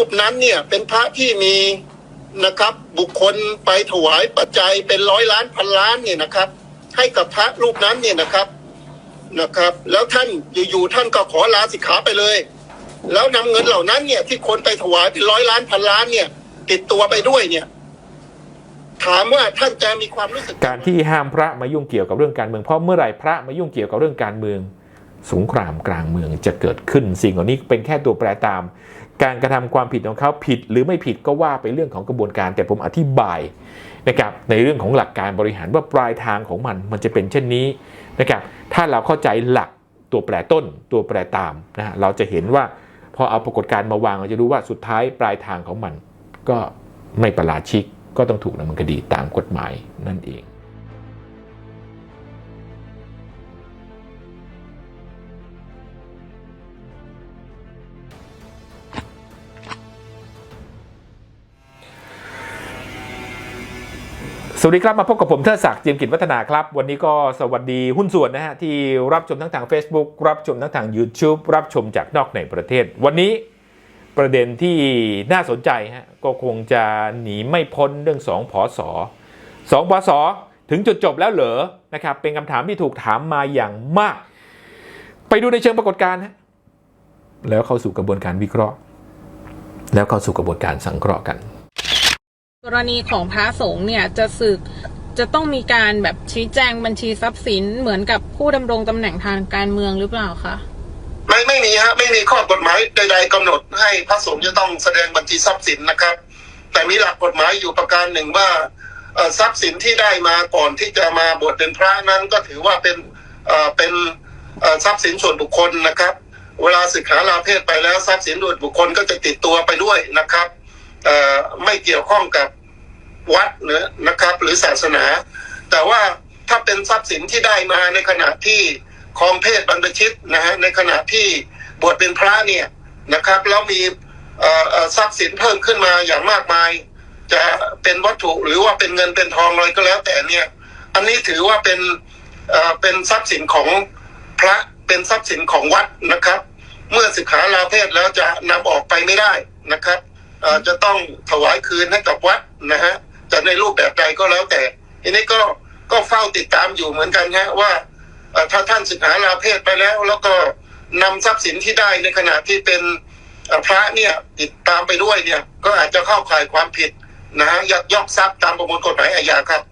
รูปนั้นเนี่ยเป็นพระที่มีนะครับ บุคคลไปถวายปัจจัยเป็นร้อยล้านพันล้านเนี่ยนะครับ ให้กับพระรูปนั้นเนี่ยนะครับนะครับ แล้วท่านอยู่ๆท่านก็ขอลาสิกขาไปเลย แล้วนำเงินเหล่านั้นเนี่ย ที่คนไปถวายเป็นร้อยล้านพันล้านเนี่ย ติดตัวไปด้วยเนี่ย ถามว่าท่านจะมีความรู้สึกการที่ห้ามพระมายุ่งเกี่ยวกับเรื่องการเมืองเพราะเมื่อไหร่พระมายุ่งเกี่ยวกับเรื่องการเมืองสงครามกลางเมืองจะเกิดขึ้นสิ่งเหล่านี้เป็นแค่ตัวแปรตาม การกระทำความผิดของเขาผิดหรือไม่ผิดก็ว่าไปเรื่องของกระบวนการ แต่ผมอธิบายนะครับในเรื่องของหลักการบริหารว่าปลายทางของมันมันจะเป็นเช่นนี้นะครับถ้าเราเข้าใจหลักตัวแปรต้น ตัวแปรตามนะฮะเราจะเห็นว่าพอเอาปรากฏการณ์มาวางเราจะรู้ว่าสุดท้ายปลายทางของมัน ก็ไม่ประหลาชิกก็ต้องถูกดำเนินคดีตามกฎหมายนั่นเอง สวัสดีครับ มาพบกับผมเทิดศักดิ์เจียมกิจวัฒนาครับ วันนี้ก็สวัสดีหุ้นส่วนนะฮะ ที่รับชมทั้งทาง Facebook รับชมทั้งทาง YouTube รับชมจากนอกในประเทศ วันนี้ประเด็นที่น่าสนใจฮะก็คงจะหนีไม่พ้นเรื่องสองพศสองพศถึงจุดจบแล้วเหรอนะครับเป็นคำถามที่ถูกถามมาอย่างมาก ไปดูในเชิงปรากฏการณ์ฮะแล้วเข้าสู่กระบวนการวิเคราะห์ แล้วเข้าสู่กระบวนการสังเคราะห์กัน กรณีของพระสงฆ์เนี่ยจะสึกจะต้องมีการแบบชี้แจงบัญชีทรัพย์สินเหมือนกับผู้ดำรงตำแหน่งทางการเมืองหรือเปล่าคะไม่ไม่มีฮะไม่มีข้อกฎหมายใด ๆกำหนดให้พระสงฆ์จะต้องแสดงบัญชีทรัพย์สินนะครับ แต่มีหลักกฎหมายอยู่ประการหนึ่งว่าทรัพย์สินที่ได้มาก่อนที่จะมาบวชเป็นพระนั้นก็ถือว่าเป็นเป็นทรัพย์สินส่วนบุคคลนะครับ เวลาศึกษาลาเพศไปแล้วทรัพย์สินส่วนบุคคลก็จะติดตัวไปด้วยนะครับ ไม่เกี่ยวข้องกับวัดหรือนะครับ หรือศาสนา แต่ว่าถ้าเป็นทรัพย์สินที่ได้มาในขณะที่ครองเพศบรรพชิตนะฮะในขณะที่บวชเป็นพระเนี่ยนะครับแล้วมีทรัพย์สินเพิ่มขึ้นมาอย่างมากมาย จะเป็นวัตถุหรือว่าเป็นเงินเป็นทองอะไรก็แล้วแต่เนี่ย อันนี้ถือว่าเป็นเป็นทรัพย์สินของพระเป็นทรัพย์สินของวัดนะครับ เมื่อศึกษาลาเพศแล้วจะนำออกไปไม่ได้นะครับ จะต้องถวายคืนให้กับวัดนะฮะจะในรูปแบบใดก็แล้วแต่ ทีนี้ก็ก็เฝ้าติดตามอยู่เหมือนกันฮะว่าถ้าท่านศึกษาลาเพศไปแล้ว แล้วก็นำทรัพย์สินที่ได้ในขณะที่เป็นพระเนี่ยติดตามไปด้วยเนี่ย ก็อาจจะเข้าข่ายความผิดนะฮะยักยอกทรัพย์ตามประมวลกฎหมายอาญาครับ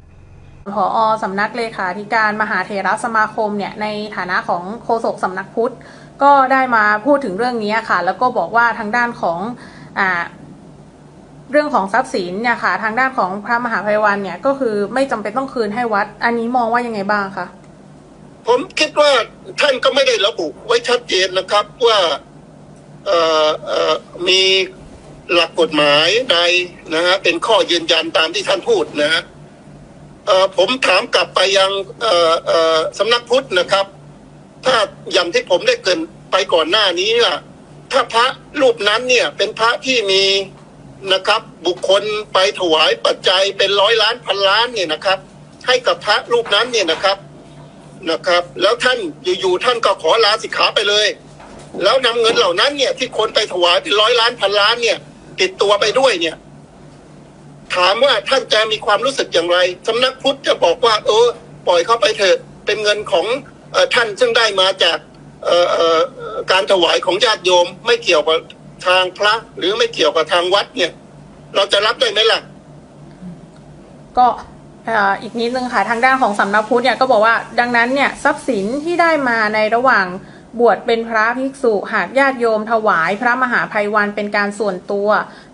ผอสำนักเลขาธิการมหาเถรสมาคมเนี่ยในฐานะของโฆษกสำนักพุทธ ก็ได้มาพูดถึงเรื่องนี้ค่ะ แล้วก็บอกว่าทางด้านของอ่า เรื่องของทรัพย์สินเนี่ยค่ะ ทางด้านของพระมหาภัยวันเนี่ยก็คือไม่จำเป็นต้องคืนให้วัด อันนี้มองว่ายังไงบ้างคะผมคิดว่าท่านก็ไม่ได้ระบุไว้ชัดเจนนะครับว่าเอ่อเอ่อมีหลักกฎหมายใดนะฮะเป็นข้อยืนยันตามที่ท่านพูดนะฮะเอ่อผมถามกลับไปยังเอ่อเอ่อสำนักพุทธนะครับ ถ้าอย่างที่ผมได้เกินไปก่อนหน้านี้ล่ะถ้าพระรูปนั้นเนี่ยเป็นพระที่มี นะครับ บุคคลไปถวายปัจจัยเป็นร้อยล้านพันล้านเนี่ยนะครับ ให้กับพระรูปนั้นเนี่ยนะครับนะครับ แล้วท่านอยู่ๆท่านก็ขอลาสิกขาไปเลย แล้วนำเงินเหล่านั้นเนี่ย ที่คนไปถวายเป็นร้อยล้านพันล้านเนี่ย ติดตัวไปด้วยเนี่ย ถามว่าท่านจะมีความรู้สึกอย่างไรสำนักพุทธจะบอกว่า เออ ปล่อยเขาไปเถอะเป็นเงินของออท่านซึ่งได้มาจากเอ่อออการถวายของญาติโยมไม่เกี่ยวกับ ทางพระหรือไม่เกี่ยวกับทางวัดเนี่ย เราจะรับได้ไหมล่ะ ก็เอ่ออีกนิดนึงค่ะทางด้านของสำนักพุทธเนี่ยก็บอกว่าดังนั้นเนี่ยทรัพย์สินที่ได้มาในระหว่างบวชเป็นพระภิกษุหากญาติโยมถวาย พระมหาภัยวันเป็นการส่วนตัว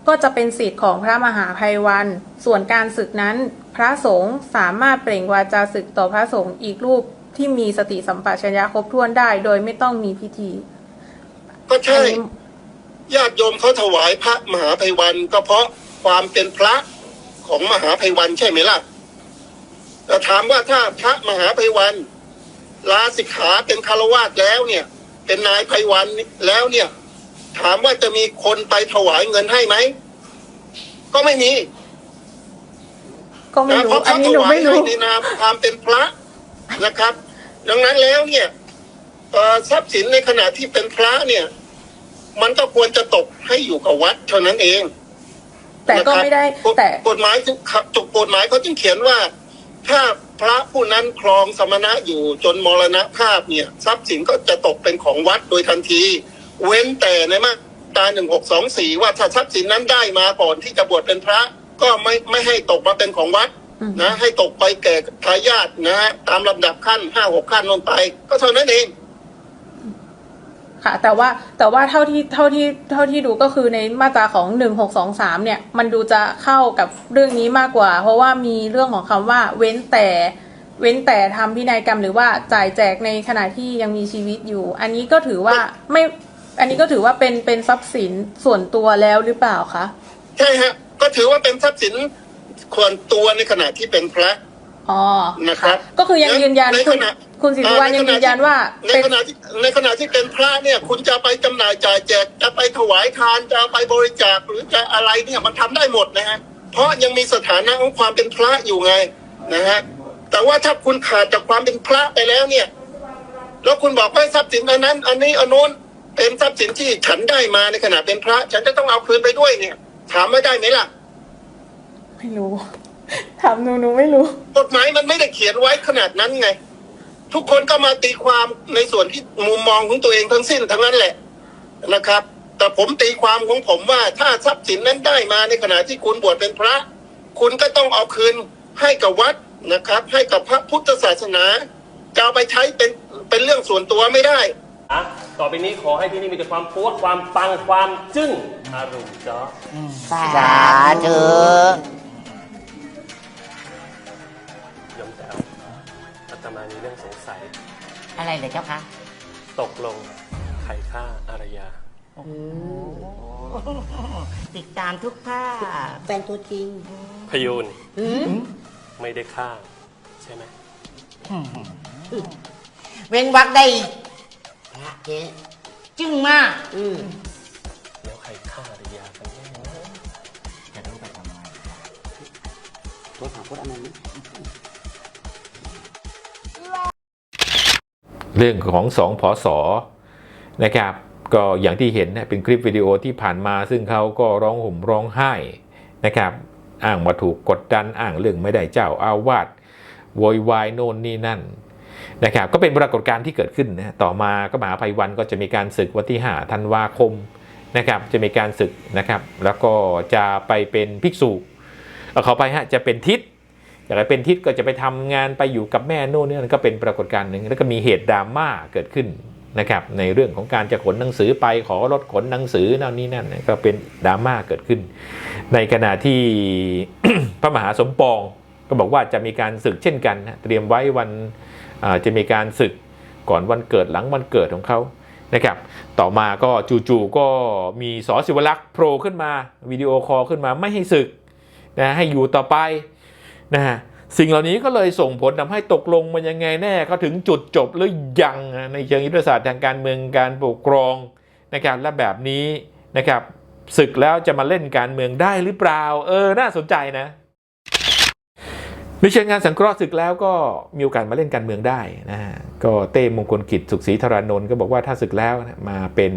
ก็จะเป็นสิทธิ์ของพระมหาภัยวัน ส่วนการศึกนั้น พระสงฆ์สามารถเปล่งวาจาศึกต่อพระสงฆ์อีกรูปที่มีสติสัมปชัญญะครบถ้วนได้ โดยไม่ต้องมีพิธี ก็ใช่อันนี้ ญาติโยมเขาถวายพระมหาภัยวันก็เพราะความเป็นพระของมหาภัยวันใช่ไหมล่ะแต่ถามว่าถ้าพระมหาภัยวันลาสิกขาเป็นคารวาสแล้วเนี่ย เป็นนายภัยวันแล้วเนี่ย ถามว่าจะมีคนไปถวายเงินให้ไหมก็ไม่มีก็ไม่นะเพรู้ราะอันเขานี้ถหนูวายไม่ให้รู้ในนามความเป็นพระนะครับ ดังนั้นแล้วเนี่ยเอ่อทรัพย์สินในขณะที่เป็นพระเนี่ย มันก็ควรจะตกให้อยู่กับวัดเท่านั้นเอง แต่ก็ไม่ได้นะครับแต่กฎหมายจุกกฎหมายเขาจึงเขียนว่า ถ้าพระผู้นั้นครองสมณะอยู่จนมรณภาพเนี่ย ทรัพย์สินก็จะตกเป็นของวัดโดยทันที เว้นแต่ในมาตราหนึ่งหกสองสี่ว่าถ้าทรัพย์สินนั้นได้มาก่อนที่จะบวชเป็นพระก็ไม่ไม่ให้ตกมาเป็นของวัดอืมนะให้ตกไปแก่ทายาทนะฮะตามลำดับขั้นห้าหกขั้นลงไป ก็เท่านั้นเอง ค่ะ แต่ว่าแต่ว่าเท่าที่เท่าที่เท่าที่ดูก็คือในมาตราของหนึ่งหกสองสามเนี่ย มันดูจะเข้ากับเรื่องนี้มากกว่า เพราะว่ามีเรื่องของคำว่าเว้นแต่เว้นแต่ทำพินัยกรรมหรือว่าจ่ายแจกในขณะที่ยังมีชีวิตอยู่ อันนี้ก็ถือว่าไม่ อันนี้ก็ถือว่าเป็นเป็นทรัพย์สินส่วนตัวแล้วหรือเปล่าคะใช่ฮะก็ถือว่าเป็นทรัพย์สินควรตัวในขณะที่เป็นพระอ๋อนะครับ ก็คือยังยืนยันในคุขณณะ คุณศิริวัลยังยืนยันว่าในเป็นขณะที่ในขณะที่เป็นพระเนี่ย คุณจะไปจำหน่ายจ่ายแจกจะไปถวายทานจะไปบริจาคหรือจะอะไรเนี่ยมันทำได้หมดนะฮะเพราะยังมีสถานะของความเป็นพระอยู่ไงนะฮะแต่ว่าถ้าคุณขาดจากความเป็นพระไปแล้วเนี่ย แล้วคุณบอกว่าทรัพย์สินอันนั้น อันนี้อันโน้นเป็นทรัพย์สินที่ฉันได้มาในขณะเป็นพระ ฉันจะต้องเอาคืนไปด้วยเนี่ย ถามไม่ได้ไหมล่ะ ไม่รู้ ถามหนูหนูไม่รู้ กฎหมายมันไม่ได้เขียนไว้ขนาดนั้นไง ทุกคนก็มาตีความในส่วนที่มุมมองของตัวเองทั้งสิ้นทั้งนั้นแหละนะครับ แต่ผมตีความของผมว่าถ้าทรัพย์สินนั้นได้มาในขณะที่คุณบวชเป็นพระ คุณก็ต้องเอาคืนให้กับวัดนะครับ ให้กับพระพุทธศาสนาจะเอาไปใช้เป็นเป็นเรื่องส่วนตัวไม่ได้อะต่อไปนี้ขอให้ที่นี่มีแต่ความโพสความปังความจึ้งอารมณ์จ้อสาธุ ตมามีเรื่องสงสัยอะไรเลยเจ้าคะตกลงใครฆ่าอารยาติดตามทุกภาคแฟนตัวจริงพยูนไม่ได้ฆ่า ใช่ไหมเว้นวักได้พระเจ๊จึงมากแล้วใครฆ่าอารยากันแน่จะรู้ไปทำไม เรื่องของสองผอสอนะครับ ก็อย่างที่เห็นนะเป็นคลิปวิดีโอที่ผ่านมา ซึ่งเขาก็ร้องห่มร้องไห้นะครับ อ้างว่าถูกกดดันอ้างเรื่องไม่ได้เจ้าอาวาสโวยวายโน่นนี่นั่นนะครับก็เป็นปรากฏการณ์ที่เกิดขึ้นนะต่อมาก็มหาภัยวันก็จะมีการศึกวันที่5ธันวาคมนะครับจะมีการศึกนะครับ แล้วก็จะไปเป็นภิกษุเขาไปฮะจะเป็นทิศ อยากให้เป็นทิศก็จะไปทำงานไปอยู่กับแม่โน่นนี่ก็เป็นปรากฏการณ์หนึ่งแล้วก็มีเหตุดราม่าเกิดขึ้นนะครับในเรื่องของการจะขนหนังสือไปขอรถขนหนังสือนั่นนี่นั่นก็เป็นดราม่าเกิดขึ้น ในขณะที่พระมหาสมปองก็บอกว่าจะมีการศึกเช่นกันเตรียมไว้วันจะมีการศึกก่อนวันเกิดหลังวันเกิดของเขานะครับต่อมาก็จู่ๆก็มีสอศิวลักษ์โผล่ขึ้นมาวิดีโอคอลขึ้นมาไม่ให้ศึกนะให้อยู่ต่อไป นะฮะสิ่งเหล่านี้ก็เลยส่งผลทำให้ตกลงมันยังไงแน่เขาถึงจุดจบหรือยังในเชิงยุทธศาสตร์ทางการเมืองการปกครองนะครับและแบบนี้นะครับศึกแล้วจะมาเล่นการเมืองได้หรือเปล่า เออ น่าสนใจนะในเชิงงานสังเคราะห์ศึกแล้วก็มีโอกาสมาเล่นการเมืองได้นะฮะก็เต้มงคลกิจสุขศรีธารานนท์ก็บอกว่าถ้าศึกแล้วมาเป็น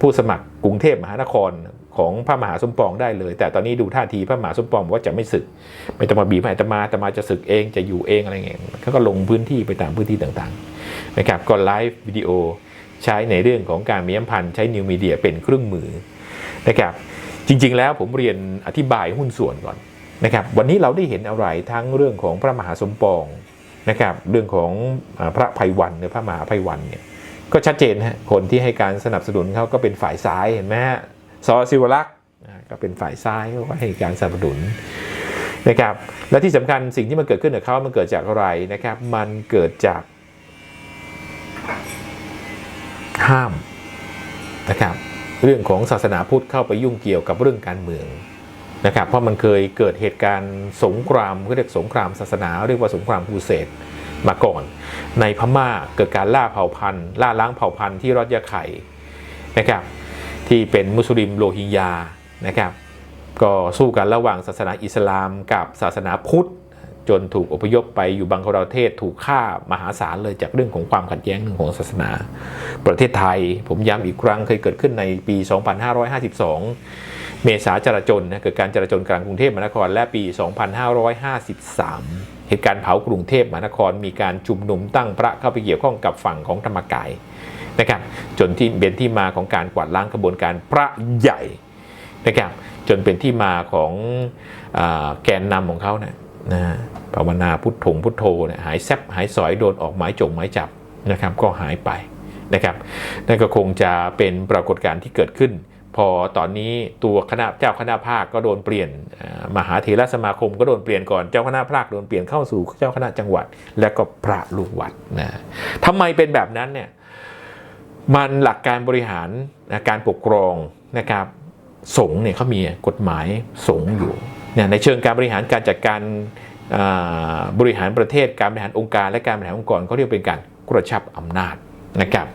ผู้สมัครกรุงเทพมหานคร ของพระมหาสมปองได้เลย แต่ตอนนี้ดูท่าทีพระมหาสมปองบอกว่าจะไม่ศึก ไม่ต้องมาบีบให้ตมาตมาจะศึกเองจะอยู่เองอะไรเงี้ยเขาก็ลงพื้นที่ไปตามพื้นที่ต่างๆนะครับก็ไลฟ์วิดีโอใช้ในเรื่องของการมีสัมพันธ์ใช้นิวมีเดียเป็นเครื่องมือนะครับจริง ๆ แล้วผมเรียนอธิบายหุ้นส่วนก่อนนะครับวันนี้เราได้เห็นอะไรทั้งเรื่องของพระมหาสมปองนะครับเรื่องของพระภัยวันหรือพระมหาภัยวันเนี่ยก็ชัดเจนฮะคนที่ให้การสนับสนุนเขาก็เป็นฝ่ายซ้ายเห็นไหมฮะ สอศิวรักษ์ก็เป็นฝ่ายซ้ายก็ให้การสนับสนุนนะครับและที่สำคัญสิ่งที่มันเกิดขึ้นกับเขามันเกิดจากอะไรนะครับ มันเกิดจากห้ามนะครับเรื่องของศาสนาพุทธเข้าไปยุ่งเกี่ยวกับเรื่องการเมืองนะครับเพราะมันเคยเกิดเหตุการณ์สงครามเขาเรียกสงครามศาสนา เรียกว่าสงครามครูเสดมาก่อน ในพม่าเกิดการล่าเผ่าพันธุ์ล่าล้างเผ่าพันธุ์ที่รัฐยาไข่นะครับ ที่เป็นมุสลิมโรฮิงญานะครับ ก็สู้กันระหว่างศาสนาอิสลามกับศาสนาพุทธ จนถูกอพยพไปอยู่บังคลาเทศถูกฆ่ามหาศาลเลยจากเรื่องของความขัดแย้งเรื่องของศาสนา ประเทศไทยผมย้ำอีกครั้งเคยเกิดขึ้นในปี 2552 เมษาจราจนนะเกิดการจราจนกลางกรุงเทพมหานครและปี 2553 เหตุการณ์เผากรุงเทพมหานครมีการชุมนุมตั้งพระเข้าไปเกี่ยวข้องกับฝั่งของธรรมกาย นะครับจนที่เป็นที่มาของการกวาดล้างกระบวนการพระใหญ่นะครับจนเป็นที่มาของอแกนนำของเขาเนี่ยนะภาวนาพุทธงพุทโธเนี่ยหายแซบหายสอยโดนออกหมายจงหมายจับนะครับก็หายไปนะครับนั่นก็คงจะเป็นปรากฏการณ์ที่เกิดขึ้น พอตอนนี้ตัวคณะเจ้าคณะภาคก็โดนเปลี่ยนมหาเถรสมาคมก็โดนเปลี่ยนก่อนเจ้าคณะภาคโดนเปลี่ยนเข้าสู่เจ้าคณะจังหวัด และก็พระลูกวัดนะทำไมเป็นแบบนั้นเนี่ย มันหลักการบริหารการปกครองนะครับสงฆ์เนี่ยเขามีกฎหมายสงฆ์อยู่เนี่ยในเชิงการบริหารการจัดการบริหารประเทศการบริหารองค์การและการบริหารองค์กรเขาเรียกเป็นการกระชับอำนาจนะครับ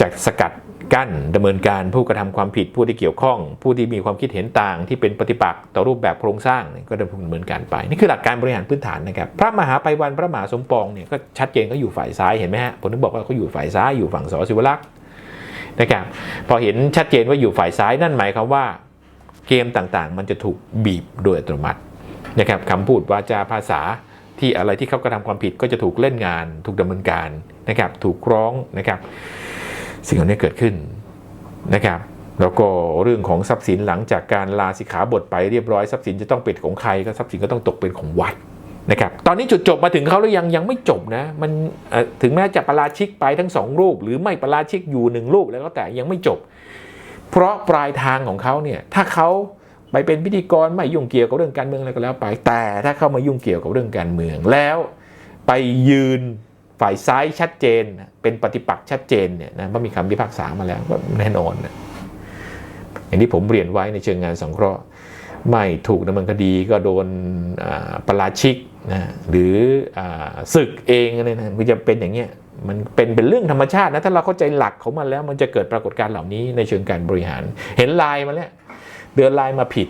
จากสกัด กั้นดำเนินการผู้กระทำความผิดผู้ที่เกี่ยวข้อง ผู้ที่มีความคิดเห็นต่าง ที่เป็นปฏิปักษ์ต่อรูปแบบโครงสร้างก็ดำเนินการไป นี่คือหลักการบริหารพื้นฐานนะครับพระมหาไปวันพระมหาสมปองเนี่ยก็ชัดเจนเขาอยู่ฝ่ายซ้ายเห็นไหมฮะผมถึงบอกว่าเขาอยู่ฝ่ายซ้ายอยู่ฝั่งสศิวลักษณ์นะครับพอเห็นชัดเจนว่าอยู่ฝ่ายซ้ายนั่นหมายความว่า เกมต่างๆ มันจะถูกบีบโดยอัตโนมัตินะครับคำพูดวาจาภาษาที่อะไรที่เขากระทำความผิดก็จะถูกเล่นงาน ถูกดำเนินการนะครับถูกร้องนะครับ สิ่งเหล่านี้เกิดขึ้นนะครับ แล้วก็เรื่องของทรัพย์สินหลังจากการลาสิกขาบทไปเรียบร้อยทรัพย์สินจะต้องเป็นของใครก็ทรัพย์สินก็ต้องตกเป็นของวัดนะครับ ตอนนี้จุดจบมาถึงเขาหรือยังยังไม่จบนะ มันถึงแม้จะประราชิกไปทั้งสองรูป หรือไม่ประราชิกอยู่หนึ่งรูปแล้วก็แต่ยังไม่จบ เพราะปลายทางของเขาเนี่ยถ้าเขาไปเป็นพิธีกรไม่ยุ่งเกี่ยวกับเรื่องการเมืองอะไรก็แล้วไป แต่ถ้าเข้ามายุ่งเกี่ยวกับเรื่องการเมืองแล้ว ไปยืน ฝ่ายซ้ายชัดเจน เป็นปฏิปักษ์ชัดเจนเนี่ยนะว่ามีคำพิพากษามาแล้วก็แน่นอนนะอย่างที่ผมเรียนไว้ในเชิงงานสงเคราะห์ไม่ถูกดำเนินคดีก็โดนประราชิกนะหรือศึกเองเนี่ยนะมันจะเป็นอย่างเงี้ยมันเป็นเป็นเรื่องธรรมชาตินะถ้าเราเข้าใจหลักของมันแล้วมันจะเกิดปรากฏการณ์เหล่านี้ในเชิงการบริหาร เห็นลายมาแล้วเดือนลายมาผิด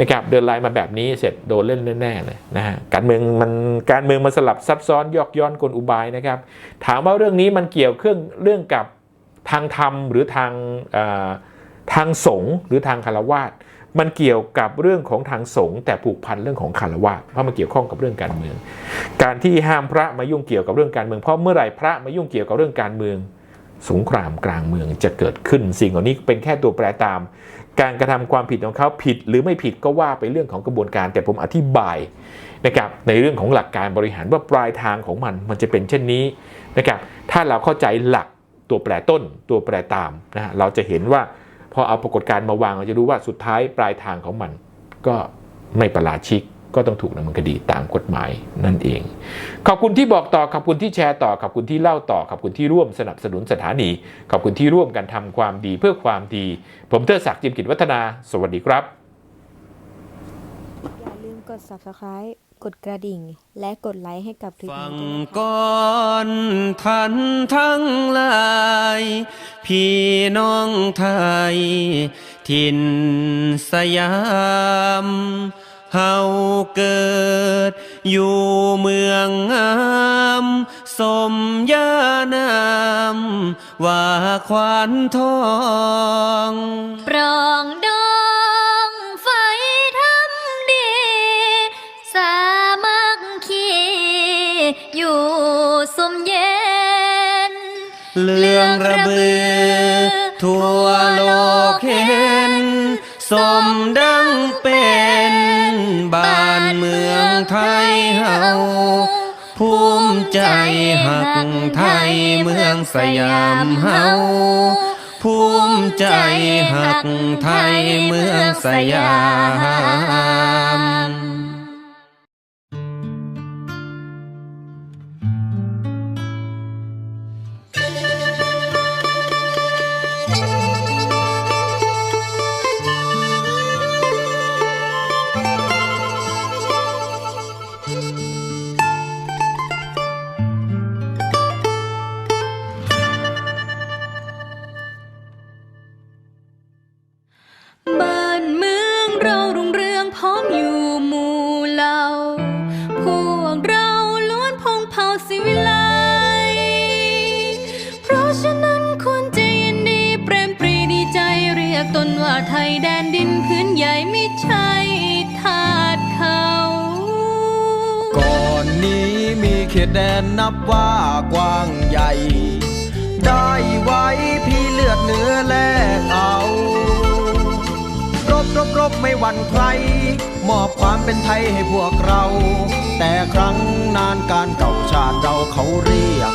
นะครับเดินไลน์มาแบบนี้เสร็จโดนเล่นแน่ๆเลยนะฮะการเมืองมันการเมืองมันสลับซับซ้อนยอกย้อนกลอุบายนะครับ ถามว่าเรื่องนี้มันเกี่ยวเครื่องเรื่องกับทางธรรมหรือทางทางสงฆ์หรือทางคารวาสมันเกี่ยวกับเรื่องของทางสงฆ์แต่ผูกพันเรื่องของคารวาสเพราะมันเกี่ยวข้องกับเรื่องการเมือง การที่ห้ามพระมายุ่งเกี่ยวกับเรื่องการเมืองเพราะเมื่อไหร่พระมายุ่งเกี่ยวกับเรื่องการเมือง สงครามกลางเมืองจะเกิดขึ้นสิ่งเหล่านี้เป็นแค่ตัวแปรตาม การกระทำความผิดของเขาผิดหรือไม่ผิดก็ว่าไปเรื่องของกระบวนการ แต่ผมอธิบายนะครับในเรื่องของหลักการบริหารว่าปลายทางของมันมันจะเป็นเช่นนี้นะครับถ้าเราเข้าใจหลักตัวแปรต้น ตัวแปรตามนะฮะเราจะเห็นว่าพอเอาปรากฏการณ์มาวางเราจะรู้ว่าสุดท้ายปลายทางของมันก็ไม่ประหลาดชิก ก็ต้องถูกดำเนินคดีตามกฎหมายนั่นเอง ขอบคุณที่บอกต่อ ขอบคุณที่แชร์ต่อ ขอบคุณที่เล่าต่อ ขอบคุณที่ร่วมสนับสนุนสถานี ขอบคุณที่ร่วมกันทำความดีเพื่อความดี ผมเตอร์ศักดิ์จิมกิจวัฒนา สวัสดีครับ อย่าลืมกด subscribe กดกระดิ่ง และกดไลค์ให้กับคลิปฟันี้งด้วยนะคะ ก่อนท่านทั้งหลาย พี่น้องไทย ถิ่นสยาม เฮาเกิด อยู่เมืองงาม สมญานามว่าควานทองปรองดองไฟทำดี สามัคคีอยู่สมเย็น เรื่องระเบือทั่วโลกเห็น สมดัง ไทยเฮาภูมิใจหักไทยเมืองสยามเฮาภูมิใจหักไทยเมืองสยามาไทยแดนดินพื้นใหญ่ไม่ใช่ทาสเขา ก่อนนี้มีเขตแดนนับว่ากว้างใหญ่ ได้ไว้พี่เลือดเนื้อแลกเอา รบรบรบไม่หวั่นใคร มอบความเป็นไทยให้พวกเรา แต่ครั้งนานการเก่าชาติเราเขาเรียก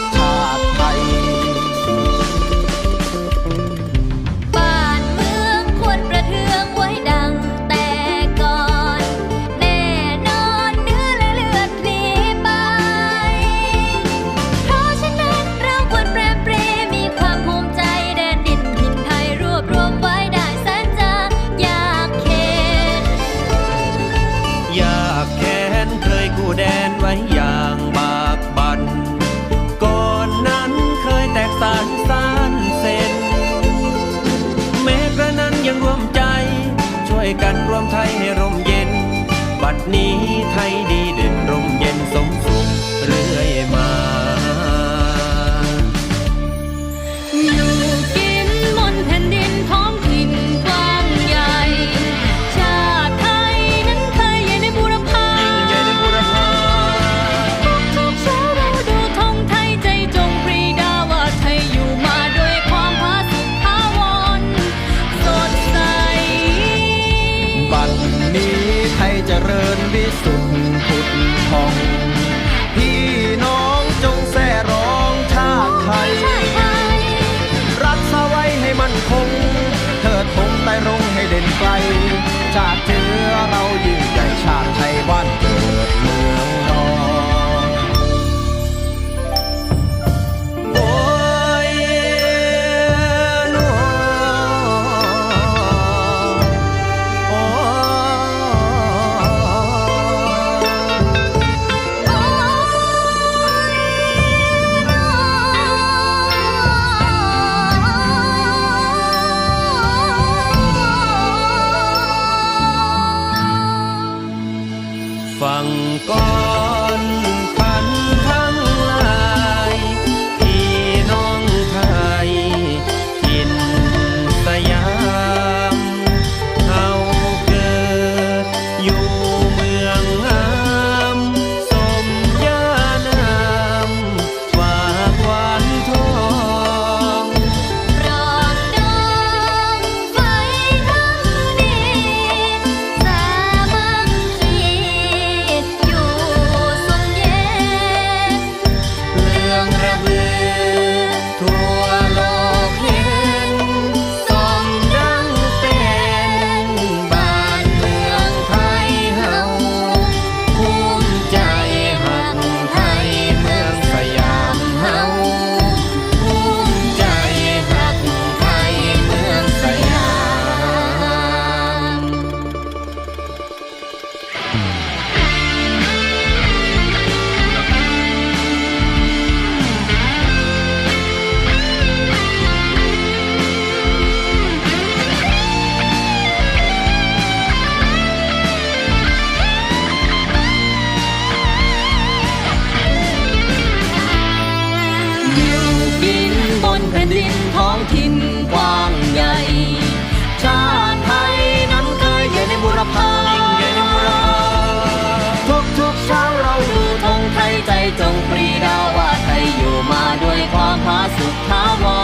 my wall.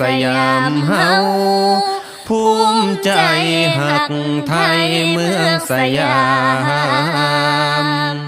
สยามเฮาภูมิใจหักไทยเมืองสยาม